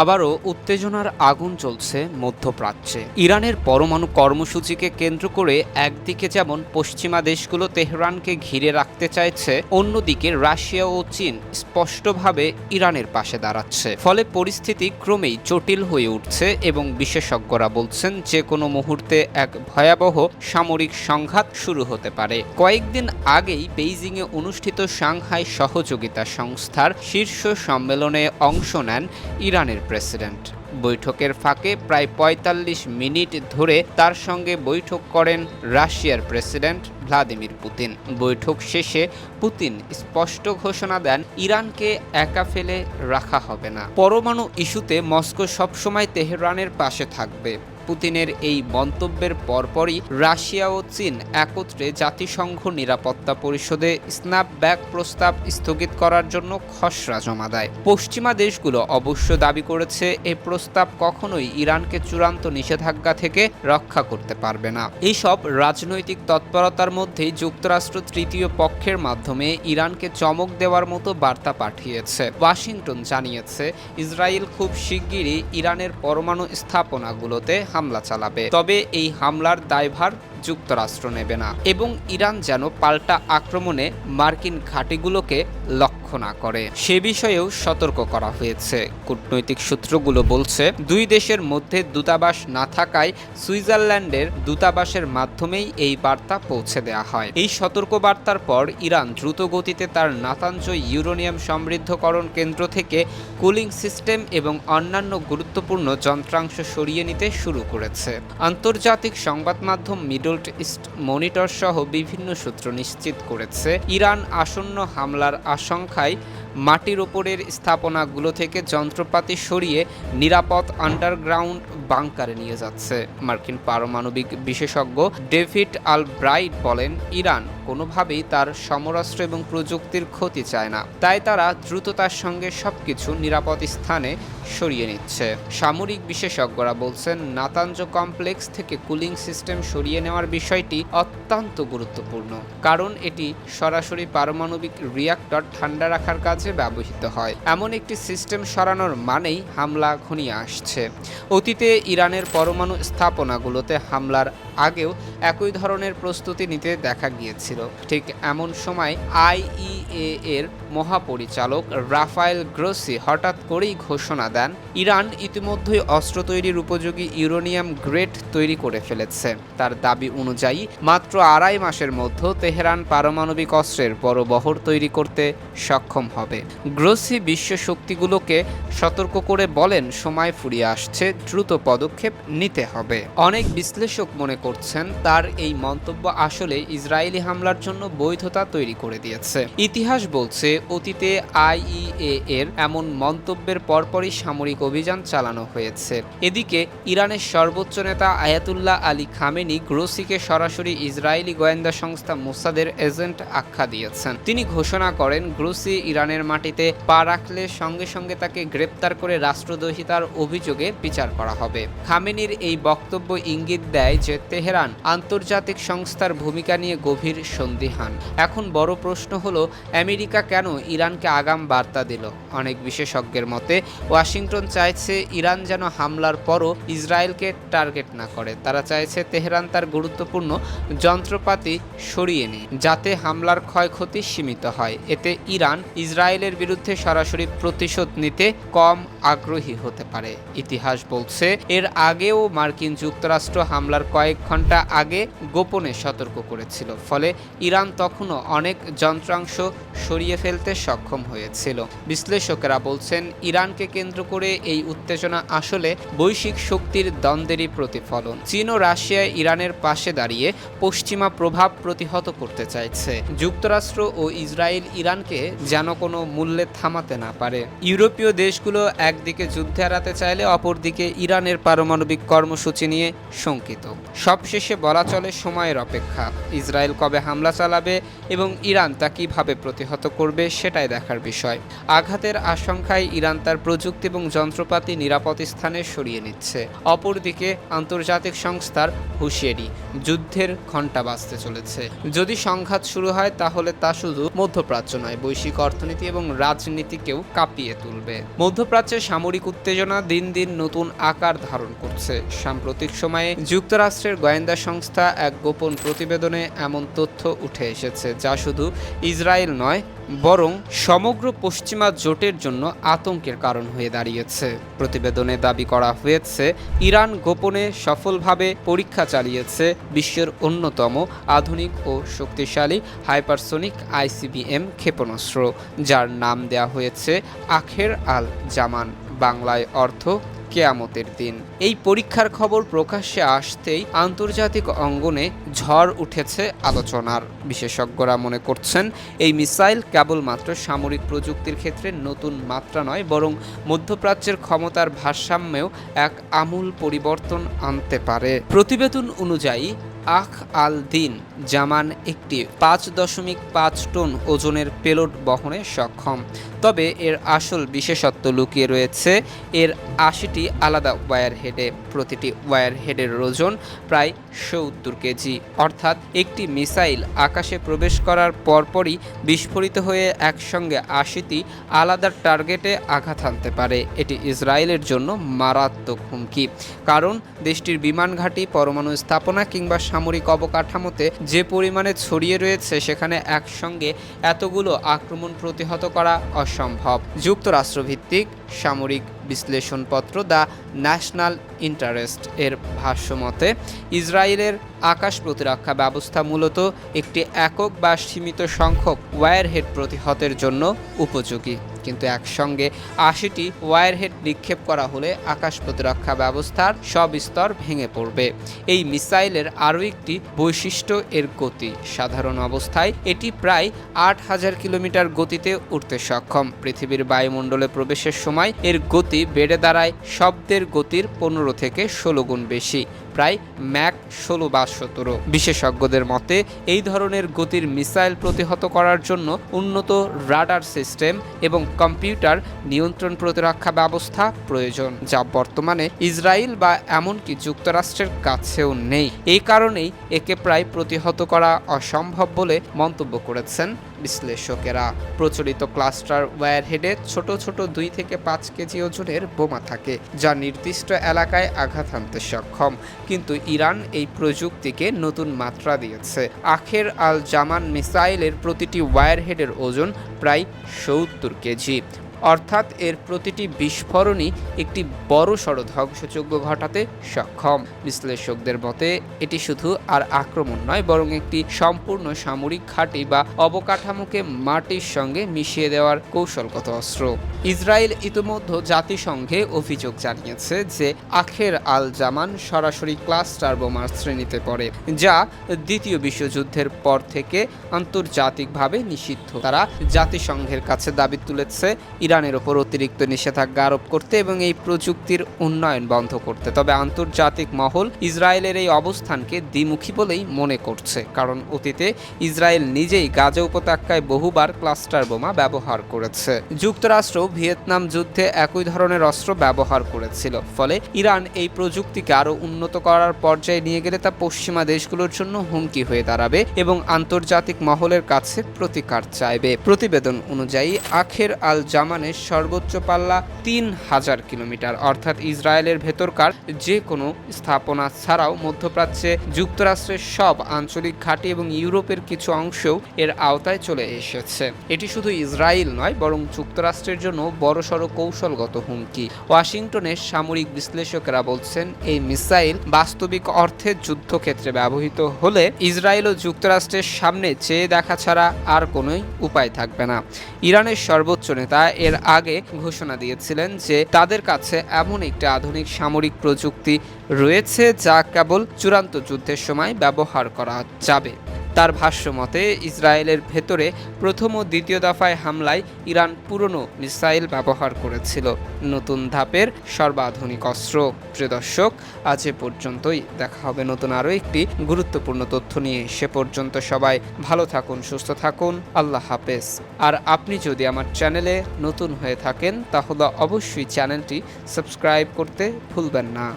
আবারও উত্তেজনার আগুন চলছে মধ্যপ্রাচ্যে। ইরানের পরমাণু কর্মসূচিকে কেন্দ্র করে একদিকে যেমন পশ্চিমা দেশগুলো তেহরানকে ঘিরে রাখতে চাইছে, অন্যদিকে রাশিয়া ও চীন স্পষ্টভাবে ইরানের পাশে দাঁড়াচ্ছে। ফলে পরিস্থিতি ক্রমেই জটিল হয়ে উঠছে এবং বিশেষজ্ঞরা বলছেন যে কোনো মুহূর্তে এক ভয়াবহ সামরিক সংঘাত শুরু হতে পারে। কয়েকদিন আগেই বেইজিংয়ে অনুষ্ঠিত সাংহাই সহযোগিতা সংস্থার শীর্ষ সম্মেলনে অংশ নেন ইরানের প্রেসিডেন্ট। বৈঠকের ফাঁকে প্রায় ৪৫ মিনিট ধরে তার সঙ্গে বৈঠক করেন রাশিয়ার প্রেসিডেন্ট ভ্লাদিমির পুতিন। বৈঠক শেষে পুতিন স্পষ্ট ঘোষণা দেন, ইরানকে একা ফেলে রাখা হবে না। পরমাণু ইস্যুতে মস্কো সবসময় তেহরানের পাশে থাকবে। পুতিনের এই মন্তব্যের পরপরই রাশিয়া ও চীন একত্রে জাতিসংঘ নিরাপত্তা পরিষদে স্ন্যাপব্যাক প্রস্তাব স্থগিত করার জন্য খসড়া জমা দেয়। পশ্চিমা দেশগুলো অবশ্য দাবি করেছে এই প্রস্তাব কখনোই ইরানকে চূড়ান্ত নিষেধাজ্ঞা থেকে রক্ষা করতে পারবে না। এইসব রাজনৈতিক তৎপরতার মধ্যেই যুক্তরাষ্ট্র তৃতীয় পক্ষের মাধ্যমে ইরানকে চমক দেওয়ার মতো বার্তা পাঠিয়েছে। ওয়াশিংটন জানিয়েছে, ইসরায়েল খুব শিগগিরই ইরানের পরমাণু স্থাপনাগুলোতে হামলা চালাবে। তবে এই হামলার দায়ভার যুক্তরাষ্ট্র নেবে না এবং ইরান যেন পাল্টা আক্রমণে মার্কিন ঘাঁটিগুলোকে লক্ষ্য না করে। সে বিষয়েও সতর্ক করা হয়েছে। কূটনৈতিক সূত্রগুলো বলছে, দুই দেশের মধ্যে দূতাবাস না থাকায় সুইজারল্যান্ডের দূতাবাসের মাধ্যমেই এই বার্তা পৌঁছে দেওয়া হয়। এই সতর্ক বার্তার পর ইরান দ্রুত গতিতে তার নাতাঞ্জ ইউরোনিয়াম সমৃদ্ধকরণ কেন্দ্র থেকে কুলিং সিস্টেম এবং অন্যান্য গুরুত্বপূর্ণ যন্ত্রাংশ সরিয়ে নিতে শুরু করেছে। আন্তর্জাতিক সংবাদ মাধ্যম মিডল ইস্ট মনিটর সহ বিভিন্ন সূত্র নিশ্চিত করেছে, ইরান আসন্ন হামলার আশঙ্কায় মাটির ওপরের স্থাপনাগুলো থেকে যন্ত্রপাতি সরিয়ে নিরাপদ আন্ডারগ্রাউন্ড বাংকারে নিয়ে যাচ্ছে। মার্কিন পারমাণবিক বিশেষজ্ঞ ডেভিড আল ব্রাইট বলেন, ইরান কোনোভাবেই তার সমরাস্ত্র এবং প্রযুক্তির ক্ষতি চায় না। তাই তারা দ্রুততার সঙ্গে সবকিছু নিরাপদ স্থানে সরিয়ে নিচ্ছে। সামরিক বিশেষজ্ঞরা বলছেন, নাতাঞ্জ কমপ্লেক্স থেকে কুলিং সিস্টেম সরিয়ে নেওয়ার বিষয়টি অত্যন্ত গুরুত্বপূর্ণ, কারণ এটি সরাসরি পারমাণবিক রিয়াক্টর ঠান্ডা রাখার কাজে ব্যবহৃত হয়। এমন একটি সিস্টেম সরানোর মানেই হামলা ঘনিয়ে আসছে। অতীতে ইরানের পরমাণু স্থাপনাগুলোতে হামলার আগেও একই ধরনের প্রস্তুতি নিতে দেখা গিয়েছিল। ঠিক এমন সময় আইইএ এর মহাপরিচালক রাফায়েল গ্রোসি হঠাৎ করেই ঘোষণা দেন, ইরান ইতিমধ্যেই অস্ত্র তৈরির উপযোগী ইউরেনিয়াম গ্রেড তৈরি করে ফেলেছে। তার দাবি অনুযায়ী, মাত্র আড়াই মাসের মধ্যে তেহরান পারমাণবিক অস্ত্রের বড় বহর তৈরি করতে সক্ষম হবে। গ্রোসি বিশ্ব শক্তিগুলোকে সতর্ক করে বলেন, সময় ফুরিয়ে আসছে, দ্রুত পদক্ষেপ নিতে হবে। অনেক বিশ্লেষক মনে করছেন, তার এই মন্তব্য আসলে ইসরায়েলি হামলার জন্য বৈধতা তৈরি করে দিয়েছে। ইতিহাস বলছে অতীতে আইইএ এর এমন মন্তব্যের পরপরই সামরিক অভিযান চালানো হয়েছে। এদিকে ইরানের সর্বোচ্চ নেতা আয়াতুল্লাহ আলী খামেনি গ্রোসিকে সরাসরি ইসরায়েলি গোয়েন্দা সংস্থা মোসাদের এজেন্ট আখ্যা দিয়েছেন। তিনি ঘোষণা করেন, গ্রোসি ইরানের মাটিতে পা রাখলে সঙ্গে সঙ্গে তাকে গ্রেপ্তার করে রাষ্ট্রদ্রোহিতার অভিযোগে বিচার করা হবে। খামেনির এই বক্তব্য ইঙ্গিত দেয় যে তেহরান আন্তর্জাতিক সংস্থার ভূমিকা নিয়ে গভীর সন্দিহান। এখন বড় প্রশ্ন হলো, আমেরিকা কেন ইরানকে আগাম বার্তা দিল। অনেক বিশেষজ্ঞের মতে, ওয়াশিংটন চাইছে ইরান যেন হামলার পরও ইসরায়েলকে টার্গেট না করে। তারা চাইছে তেহরান তার গুরুত্বপূর্ণ যন্ত্রপাতি সরিয়ে নিয়ে যাতে হামলার ক্ষয়ক্ষতি সীমিত হয়। এতে ইরান ইসরায়েলের বিরুদ্ধে সরাসরি প্রতিশোধ নিতে কম আগ্রহী হতে পারে। ইতিহাস বলছে, এর আগেও মার্কিন যুক্তরাষ্ট্র হামলার কয়েক ঘণ্টা আগে গোপনে সতর্ক করেছিল। ফলে ইরান তখনও অনেক যন্ত্রাংশ সরিয়ে ফেলতে সক্ষম হয়েছিল। বিশ্লেষকেরা বলছেন, ইরানকে কেন্দ্র করে এই উত্তেজনা আসলে বৈশ্বিক শক্তির দ্বন্দ্বেরই প্রতিফলন। চীন ও রাশিয়া ইরানের পাশে দাঁড়িয়ে পশ্চিমা প্রভাব প্রতিহত করতে চাইছে। যুক্তরাষ্ট্র ও ইসরায়েল ইরানকে যেন কোনো মূল্যে থামাতে না পারে। ইউরোপীয় দেশগুলো একদিকে যুদ্ধে এড়াতে চাইলে অপরদিকে ইরানের পারমাণবিক কর্মসূচি নিয়ে শঙ্কিত। সবশেষে বলা চলে সময়ের অপেক্ষা। ইসরায়েল কবে হামলা চালাবে এবং ইরান তা কীভাবে প্রতিহত করবে সেটাই দেখার বিষয়। আঘাতের আশঙ্কায় ইরান তার প্রযুক্তি এবং যন্ত্রপাতি নিরাপদ স্থানে সরিয়ে নিচ্ছে। অপরদিকে আন্তর্জাতিক সংস্থার হুঁশিয়ারি, যুদ্ধের ঘণ্টা বাজতে চলেছে। যদি সংঘাত শুরু হয়, তাহলে তা শুধু মধ্যপ্রাচ্য নয়, বৈশ্বিক অর্থনীতি এবং রাজনীতিকেও কাঁপিয়ে তুলবে। মধ্যপ্রাচ্যের সামরিক উত্তেজনা দিন দিন নতুন আকার ধারণ করছে। সাম্প্রতিক সময়ে যুক্তরাষ্ট্রের গোয়েন্দা সংস্থা এক গোপন প্রতিবেদনে এমন তথ্য উঠে এসেছে, যা শুধু ইসরায়েল নয় বরং সমগ্র পশ্চিমা জোটের জন্য আতঙ্কের কারণ হয়ে দাঁড়িয়েছে। প্রতিবেদনে দাবি করা হয়েছে, ইরান গোপনে সফলভাবে পরীক্ষা চালিয়েছে বিশ্বের অন্যতম আধুনিক ও শক্তিশালী হাইপারসোনিক আইসিবিএম ক্ষেপণাস্ত্র, যার নাম দেয়া হয়েছে আখের আল জামান বাংলায় অর্থ কেয়ামতের দিন। এই পরীক্ষার খবর প্রকাশ্যে আসতেই আন্তর্জাতিক অঙ্গনে ঝড় উঠেছে আলোচনার। বিশেষজ্ঞরা মনে করছেন, এই মিসাইল কেবলমাত্র সামরিক প্রযুক্তির ক্ষেত্রে নতুন মাত্রা নয়, বরং মধ্যপ্রাচ্যের ক্ষমতার ভারসাম্যেও এক আমূল পরিবর্তন আনতে পারে। প্রতিবেদন অনুযায়ী আখ আল দিন জামান একটি পাঁচ দশমিক পাঁচ টন ওজনের পেলোড বহনে সক্ষম। তবে এর আসল বিশেষত্ব লুকিয়ে রয়েছে, এর আশিটি আলাদা ওয়্যার হেডে। প্রতিটি ওয়্যার হেডের ওজন প্রায় সত্তর কেজি। অর্থাৎ একটি মিসাইল আকাশে প্রবেশ করার পরপরই বিস্ফোরিত হয়ে একসঙ্গে আশিটি আলাদা টার্গেটে আঘাত হানতে পারে। এটি ইসরায়েলের জন্য মারাত্মক হুমকি। কারণ দেশটির বিমান ঘাঁটি, পরমাণু স্থাপনা কিংবা সামরিক অবকাঠামোতে যে পরিমাণে ছড়িয়ে রয়েছে, সেখানে একসঙ্গে এতগুলো আক্রমণ প্রতিহত করা অসম্ভব। যুক্তরাষ্ট্রভিত্তিক সামরিক বিশ্লেষণপত্র দ্য ন্যাশনাল ইন্টারেস্ট এর ভাষ্যমতে, ইসরায়েলের আকাশ প্রতিরক্ষা ব্যবস্থা মূলত একটি একক বা সীমিত সংখ্যক ওয়্যারহেড প্রতিহতের জন্য উপযোগী। কিন্তু একসঙ্গে আশিটি ওয়্যারহেড নিক্ষেপ করা হলে আকাশ প্রতিরক্ষা ব্যবস্থার সব স্তর ভেঙে পড়বে। এই মিসাইলের আরও একটি বৈশিষ্ট্য এর গতি। সাধারণ অবস্থায় এটি প্রায় আট হাজার কিলোমিটার গতিতে উঠতে সক্ষম। পৃথিবীর বায়ুমণ্ডলে প্রবেশের সময় এর গতি বেড়ে দাঁড়ায় শব্দের গতির পনেরো থেকে ষোলো গুণ বেশি। প্রায় ম্যাক ষোলো বা সতেরো। বিশেষজ্ঞদের মতে, এই ধরনের গতির মিসাইল প্রতিহত করার জন্য উন্নত রাডার সিস্টেম এবং কম্পিউটার নিয়ন্ত্রণ প্রতিরক্ষা ব্যবস্থা প্রয়োজন, যা বর্তমানে ইসরায়েল বা এমনকি যুক্তরাষ্ট্রের কাছেও নেই। এই কারণেই একে প্রায় প্রতিহত করা অসম্ভব বলে মন্তব্য করেছেন বিশ্লেষকেরা। প্রচলিত ক্লাস্টার ওয়্যারহেডে ছোট ছোট দুই থেকে পাঁচ কেজি ওজনের বোমা থাকে, যা নির্দিষ্ট এলাকায় আঘাত হানতে সক্ষম। কিন্তু ইরান এই প্রযুক্তিকে নতুন মাত্রা দিয়েছে। আখের আল জামান মিসাইলের প্রতিটি ওয়্যারহেডের ওজন প্রায় সত্তর কেজি। অর্থাৎ এর প্রতিটি বিস্ফোরণই একটি বড় সড় ধ্বংসযজ্ঞ ঘটাতে সক্ষম। বিশ্লেষকদের মতে, এটি শুধু আর আক্রমণ নয়, বরং একটি সম্পূর্ণ সামরিক ঘাঁটি বা অবকাঠামোকে মাটির সঙ্গে মিশিয়ে দেওয়ার কৌশলগত অস্ত্র। ইসরায়েল ইতিমধ্যে জাতিসংঘে অভিযোগ জানিয়েছে যে আখের আল জামান সরাসরি ক্লাস্টার বোমার শ্রেণীতে পড়ে, যা দ্বিতীয় বিশ্বযুদ্ধের পর থেকে আন্তর্জাতিকভাবে নিষিদ্ধ। তারা জাতিসংঘের কাছে দাবি তুলেছে, ইরানের ওপর অতিরিক্ত নিষেধাজ্ঞা আরোপ করতে এবং এই প্রযুক্তির উন্নয়ন বন্ধ করতে। তবে আন্তর্জাতিক মহল ইসরায়েলের এই অবস্থানকে দ্বিমুখী বলেই মনে করছে, কারণ অতীতে ইসরায়েল নিজেই গাজা উপত্যকায় বহুবার ক্লাস্টার বোমা ব্যবহার করেছে। যুক্তরাষ্ট্র ভিয়েতনাম যুদ্ধে একই ধরনের অস্ত্র ব্যবহার করেছিল। ফলে ইরান এই প্রযুক্তিকে আরও উন্নত করার পর্যায়ে নিয়ে গেলে তা পশ্চিমা দেশগুলোর জন্য হুমকি হয়ে দাঁড়াবে এবং আন্তর্জাতিক মহলের কাছে প্রতিকার চাইবে। প্রতিবেদন অনুযায়ী, আখের আল জামানের সর্বোচ্চ পাল্লা তিন হাজার কিলোমিটার, অর্থাৎ ইসরায়েলের ভেতরকার যে কোনো স্থাপনা ছাড়াও মধ্যপ্রাচ্যে যুক্তরাষ্ট্রের সব আঞ্চলিক ঘাঁটি এবং ইউরোপের কিছু অংশও এর আওতায় চলে এসেছে। এটি শুধু ইসরায়েল নয়, বরং যুক্তরাষ্ট্রের জন্য বড়সড় কৌশলগত হুমকি। ওয়াশিংটনের সামরিক বিশ্লেষকেরা বলছেন, এই মিসাইল বাস্তবিক অর্থে যুদ্ধক্ষেত্রে ব্যবহৃত হলে ইসরায়েল ও যুক্তরাষ্ট্রের সামনে চেয়ে দেখা ছাড়া আর কোনোই উপায় থাকবে না। ইরানের সর্বোচ্চ নেতা এর আগে ঘোষণা দিয়েছিলেন যে, তাদের কাছে এমন একটি আধুনিক সামরিক প্রযুক্তি রয়েছে যা কেবল চূড়ান্ত যুদ্ধের সময় ব্যবহার করা যাবে। তার ভাষ্য মতে ইসরায়েলের ভেতরে প্রথম ও দ্বিতীয় দফায় হামলায় ইরান পুরনো মিসাইল ব্যবহার করেছিল। নতুন ধাপের সর্বাধুনিক অস্ত্র। প্রিয় দর্শক, আজ এ পর্যন্তই। দেখা হবে নতুন আরও একটি গুরুত্বপূর্ণ তথ্য নিয়ে। সে পর্যন্ত সবাই ভালো থাকুন, সুস্থ থাকুন। আল্লাহ হাফেজ। আর আপনি যদি আমার চ্যানেলে নতুন হয়ে থাকেন, তাহলে অবশ্যই চ্যানেলটি সাবস্ক্রাইব করতে ভুলবেন না।